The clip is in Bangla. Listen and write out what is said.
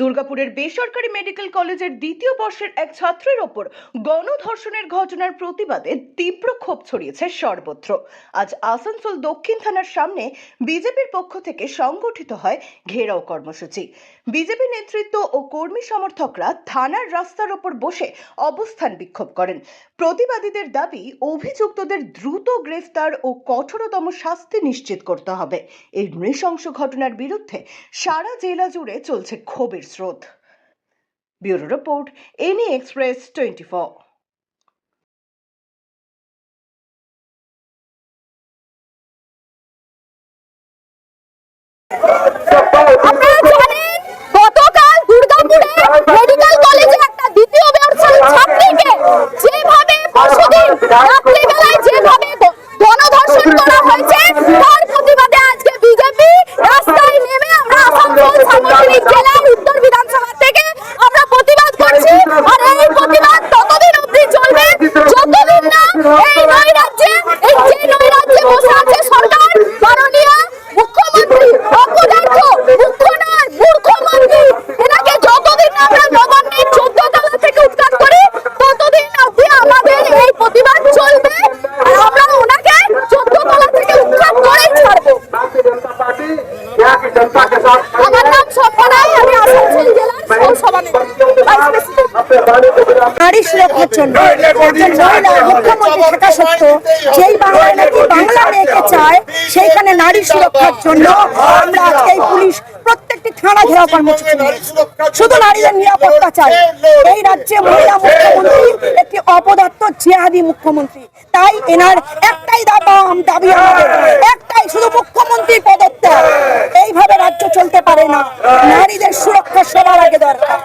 দুর্গাপুরের বেসরকারি মেডিকেল কলেজের দ্বিতীয় বর্ষের এক ছাত্রের ওপর গণধর্ষণের ঘটনার প্রতিবাদে তীব্র ক্ষোভ ছড়িয়েছে সর্বত্র। আজ আসানসোল দক্ষিণ থানার সামনে বিজেপির পক্ষ থেকে সংগঠিত হয় ঘেরাও কর্মসূচি। বিজেপি নেতৃত্ব ও কর্মী সমর্থকরা থানার রাস্তার ওপর বসে অবস্থান বিক্ষোভ করেন। প্রতিবাদীদের দাবি, অভিযুক্তদের দ্রুত গ্রেফতার ও কঠোরতম শাস্তি নিশ্চিত করতে হবে। এই নৃশংস ঘটনার বিরুদ্ধে সারা জেলা জুড়ে চলছে ক্ষোভের স্রোত। ব্যুরো রিপোর্ট এনি এক্সপ্রেস টোয়েন্টি একটা দ্বিতীয় যেভাবে যেভাবে করা হয়েছে নারী সুরক্ষার জন্য। মহিলা মুখ্যমন্ত্রী থাকা সত্ত্বেও যেই বাংলায় নাকি বাংলা মেয়েকে চায়, সেইখানে নারী সুরক্ষার জন্য আমরা আজকে এই পুলিশ প্রত্যেকটি থানা ঘেরাও কর্মসূচি। শুধু নারীদের নিরাপত্তা চাই। এই রাজ্যে মহিলা মুখ্যমন্ত্রী একটি অপদার্থ জিহাদি মুখ্যমন্ত্রী। তাই এনার একটাই দাবি দাবি আমাদের। একটাই শুধু মুখ্যমন্ত্রী পদত্যাগ। এইভাবে রাজ্য চলতে পারে না। নারীদের সুরক্ষা সবার আগে দরকার।